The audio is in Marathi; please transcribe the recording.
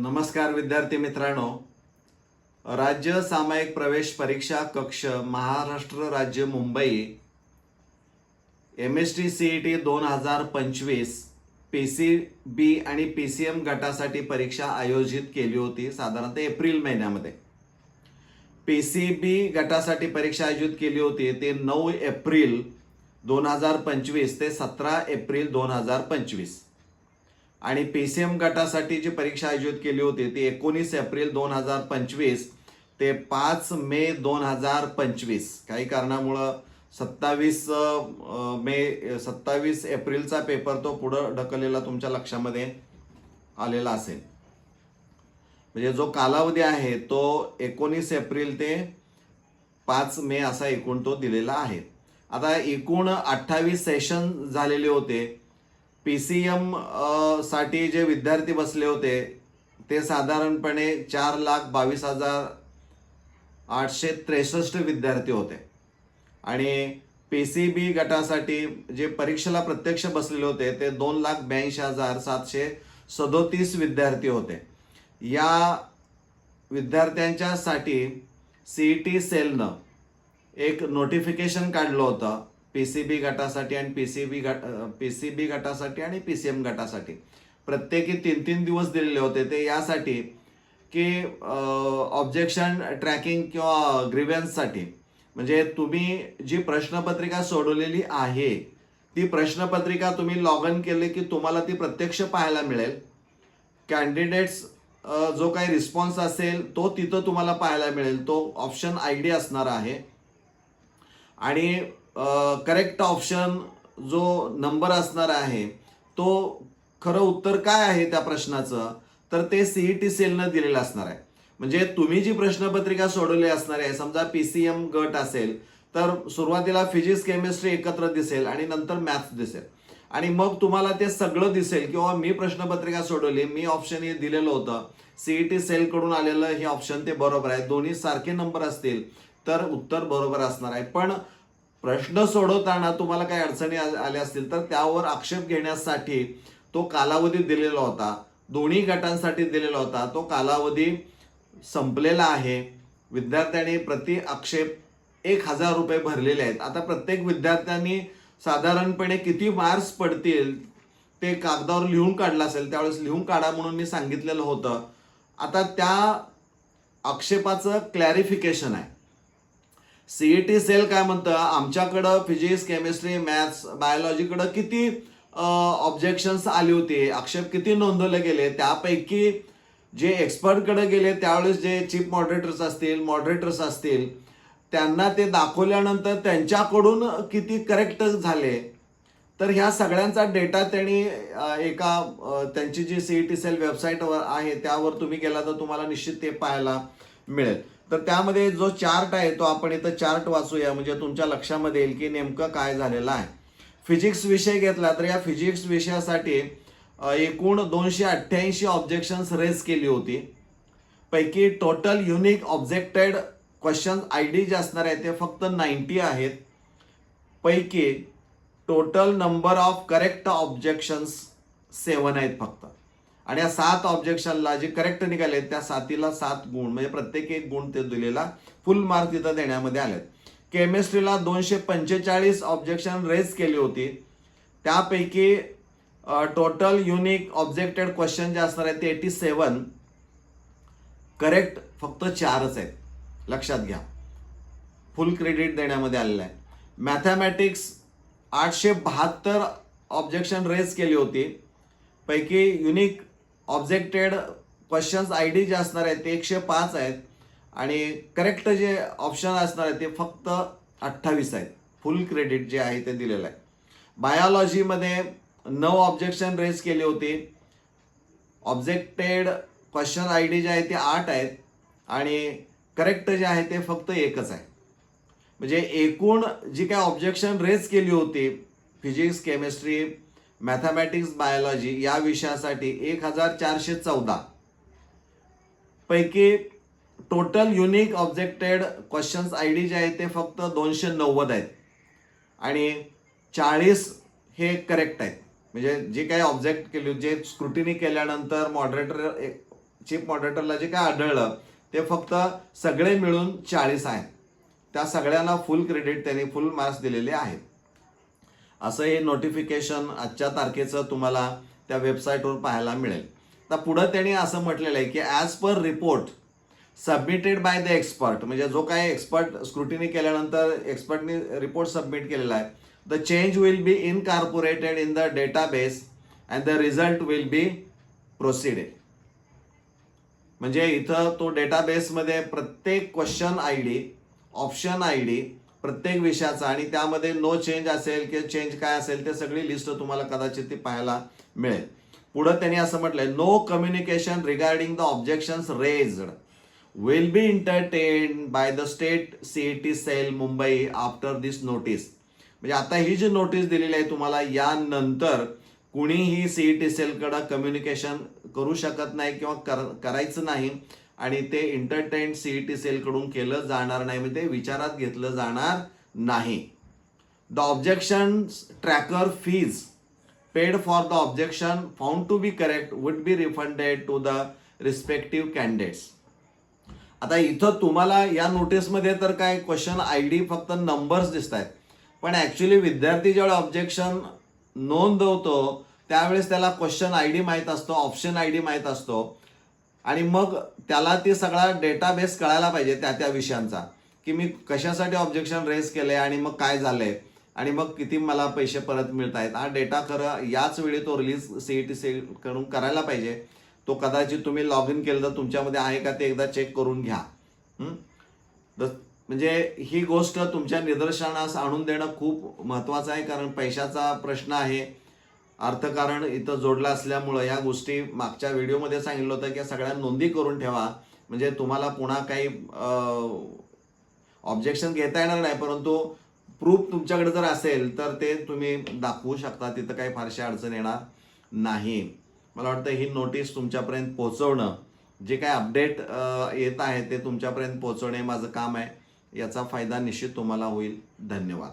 नमस्कार विद्यार्थी मित्रांनो. राज्य सामायिक प्रवेश परीक्षा कक्ष महाराष्ट्र राज्य Mumbai M S T C E T दोन हजार पंचवीस पी सी बी आणि पी सी एम गटासाठी परीक्षा आयोजित केली होती साधारणतः एप्रिल महिन्यामध्ये. पी सी बी गटासाठी परीक्षा आयोजित केली होती ते नऊ एप्रिल दोन हजार पंचवीस ते सतरा एप्रिल दोन हजार पंचवीस. आणि पी सी एम गटासाठी जी परीक्षा आयोजित केली होती ती एकोणीस एप्रिल दोन हजार पंचवीस ते पाच मे दोन हजार पंचवीस. काही कारणामुळं सत्तावीस मे सत्तावीस एप्रिलचा पेपर तो पुढं ढकललेला तुमच्या लक्षामध्ये आलेला असेल. म्हणजे जो कालावधी आहे तो एकोणीस एप्रिल ते पाच मे असा एकूण तो दिलेला आहे. आता एकूण अठ्ठावीस सेशन झालेले होते. पी सी एमसाठी जे विद्यार्थी बसले होते ते साधारणपणे चार लाख बावीस हजार आठशे त्रेसष्ट विद्यार्थी होते. आणि पी सी बी गटासाठी जे परीक्षेला प्रत्यक्ष बसलेले होते ते दोन लाख ब्याऐंशी हजार सातशे सदोतीस विद्यार्थी होते. या विद्यार्थ्यांच्यासाठी सी ई टी सेलनं एक नोटिफिकेशन काढलं होतं पी सी बी गटासाठी आणि पी सी बी गट पी सी बी गटासाठी आणि पी सी एम गटासाठी. प्रत्येकी तीन तीन दिवस दिलेले होते ते. यासाठी की ऑब्जेक्शन ट्रॅकिंग किंवा ग्रिव्हन्ससाठी म्हणजे तुम्ही जी प्रश्नपत्रिका सोडवलेली आहे ती प्रश्नपत्रिका तुम्ही लॉग इन केली की तुम्हाला ती प्रत्यक्ष पाहायला मिळेल. कॅन्डिडेट्स जो काही रिस्पॉन्स असेल तो तिथं तुम्हाला पाहायला मिळेल. तो ऑप्शन आय डी असणार आहे. आणि करेक्ट ऑप्शन जो नंबर असणार आहे तो खरं उत्तर काय आहे त्या प्रश्नाचं? तर ते सीई टी सेलनं दिलेलं असणार आहे. म्हणजे तुम्ही जी प्रश्नपत्रिका सोडवली असणार आहे समजा पी सी एम गट असेल तर सुरुवातीला फिजिक्स केमिस्ट्री एकत्र दिसेल आणि नंतर मॅथ्स दिसेल. आणि मग तुम्हाला ते सगळं दिसेल किंवा मी प्रश्नपत्रिका सोडवली मी ऑप्शन हे दिलेलं होतं. सीई टी सेलकडून आलेलं हे ऑप्शन ते बरोबर आहे. दोन्ही सारखे नंबर असतील तर उत्तर बरोबर असणार आहे. पण प्रश्न सोडवताना तुम्हाला काही अडचणी आ- आल्या असतील तर त्यावर आक्षेप घेण्यासाठी तो कालावधी दिलेला होता. दोन्ही गटांसाठी दिलेला होता. तो कालावधी संपलेला आहे. विद्यार्थ्यांनी प्रति आक्षेप एक हजार रुपये भरलेले आहेत. आता प्रत्येक विद्यार्थ्यांनी साधारणपणे किती मार्क्स पडतील ते कागदावर लिहून काढलं असेल. त्यावेळेस लिहून काढा म्हणून मी सांगितलेलं होतं. आता त्या आक्षेपाचं क्लॅरिफिकेशन आहे. सीईटी सेल काय म्हणतं? आमच्याकडं फिजिक्स केमिस्ट्री मॅथ्स बायोलॉजीकडं किती ऑब्जेक्शन्स आली होती? आक्षेप किती नोंदवले गेले? त्यापैकी जे एक्सपर्टकडे गेले त्यावेळेस जे चीफ मॉडरेटर्स असतील मॉडरेटर्स असतील त्यांना ते दाखवल्यानंतर त्यांच्याकडून किती करेक्ट झाले? तर ह्या सगळ्यांचा डेटा त्यांनी एका त्यांची जी सीईटी सेल वेबसाईटवर आहे त्यावर तुम्ही गेला तर तुम्हाला निश्चित ते पाहायला मिळेल. तर त्यामध्ये जो चार्ट आहे तो आपण इथं चार्ट वाचूया म्हणजे तुमच्या लक्षामध्ये येईल की नेमकं काय झालेलं आहे. फिजिक्स विषय घेतला तर या फिजिक्स विषयासाठी एकूण दोनशे अठ्ठ्याऐंशी ऑब्जेक्शन्स रेज केली होती. पैकी total unique objected question I D जे असणार आहे ते फक्त नाईन्टी आहेत. पैकी total number of correct objections seven आहेत फक्त. आणि या सात ऑब्जेक्शनला जे करेक्ट निघाले त्या सातीला सात गुण म्हणजे प्रत्येक एक गुण ते दिलेला फुल मार्क तिथं देण्यामध्ये आलेत. केमिस्ट्रीला दोनशे पंचेचाळीस ऑब्जेक्शन रेज केली होती. त्यापैकी टोटल युनिक ऑब्जेक्टेड क्वेश्चन जे असणार आहेत ते एटी सेवन करेक्ट फक्त चारच आहेत. लक्षात घ्या. फुल क्रेडिट देण्यामध्ये आलेलं आहे. मॅथमॅटिक्स आठशे बहात्तर ऑब्जेक्शन रेज केली होती. पैकी unique objected questions I D जे असणार आहेत ते एकशे पाच आहेत. आणि करेक्ट जे ऑप्शन असणार आहे ते फक्त अठ्ठावीस आहेत. फुल क्रेडिट जे आहे ते दिलेलं आहे. बायोलॉजीमध्ये नऊ ऑब्जेक्शन रेज केली होती. ऑब्जेक्टेड क्वेश्चन आय डी जे आहे ते आठ आहेत. आणि करेक्ट जे आहे ते फक्त एकच आहे. म्हणजे एकूण जी काय ऑब्जेक्शन रेज केली होती फिजिक्स केमिस्ट्री मॅथमॅटिक्स बायोलॉजी या विषयासाठी एक हजार चारशे चौदा. पैकी total unique objected questions I D जे आहे ते फक्त दोनशे नव्वद आहेत. आणि चाळीस हे करेक्ट आहेत. म्हणजे जे काही ऑब्जेक्ट केले जे स्क्रुटिनी केल्यानंतर मॉडरेटर चीफ मॉडरेटरला जे काय आढळलं ते फक्त सगळे मिळून चाळीस आहेत. त्या सगळ्यांना फुल क्रेडिट त्यांनी फुल मार्क्स दिलेले आहेत. असं हे नोटिफिकेशन आजच्या तारखेचं तुम्हाला त्या वेबसाईटवर पाहायला मिळेल. तर पुढं त्यांनी असं म्हटलेलं आहे की as per report submitted by the expert म्हणजे जो काही एक्सपर्ट स्क्रुटिनी केल्यानंतर एक्सपर्टनी रिपोर्ट सबमिट केलेला आहे the change will be incorporated in the database and the result will be proceeded म्हणजे इथं तो डेटाबेसमध्ये प्रत्येक question I D option I D प्रत्येक विषयाचा आणि त्यामध्ये नो चेंज असेल किंवा चेंज काय असेल ते सगळी लिस्ट तुम्हाला कदाचित ती पाहायला मिळेल. पुढं त्यांनी असं म्हटलंय no communication regarding the objections raised will be entertain by the state CET cell Mumbai after this notice म्हणजे आता ही जी नोटीस दिलेली आहे तुम्हाला यानंतर कुणीही सीईटी सेलकडं कम्युनिकेशन करू शकत नाही किंवा कर करायचं नाही. आणि ते इंटरटेन सीईटी सेलकडून केलं जाणार नाही म्हणजे ते विचारात घेतलं जाणार नाही. The objection tracker fees paid for the objection found to be correct would be refunded to the respective candidates आता इथं तुम्हाला या नोटीसमध्ये तर काय क्वेश्चन आय डी फक्त नंबर्स दिसत आहेत पण ॲक्च्युली विद्यार्थी ज्यावेळी ऑब्जेक्शन नोंदवतो त्यावेळेस त्याला क्वेश्चन आय डी माहीत असतो ऑप्शन आय डी माहीत असतो. आणि मग त्याला ते सगळा डेटाबेस कळायला पाहिजे त्या त्या विषयांचा. की मी कशासाठी ऑब्जेक्शन रेज केले आणि मग काय झालंय? आणि मग किती मला पैसे परत मिळत आहेत हा डेटा खरं याच वेळी तो रिलीज सी टी सी करून करायला पाहिजे. तो कदाचित तुम्ही लॉग इन केलं तर तुमच्यामध्ये आहे का ते एकदा चेक करून घ्या. द- म्हणजे ही गोष्ट तुमच्या निदर्शनास आणून देणं खूप महत्त्वाचं आहे कारण पैशाचा प्रश्न आहे. अर्थकारण इथं जोडलं असल्यामुळं या गोष्टी मागच्या व्हिडिओमध्ये सांगितलं होतं की सगळ्या नोंदी करून ठेवा. म्हणजे तुम्हाला पुन्हा काही ऑब्जेक्शन घेता येणार नाही परंतु प्रूफ तुमच्याकडे जर असेल तर ते तुम्ही दाखवू शकता. तिथं काही फारशी अडचण येणार नाही. मला वाटतं ही नोटीस तुमच्यापर्यंत पोहोचवणं जे काय अपडेट येत आहे ते तुमच्यापर्यंत पोहोचवणे माझं काम आहे. याचा फायदा निश्चित तुम्हाला होईल. धन्यवाद.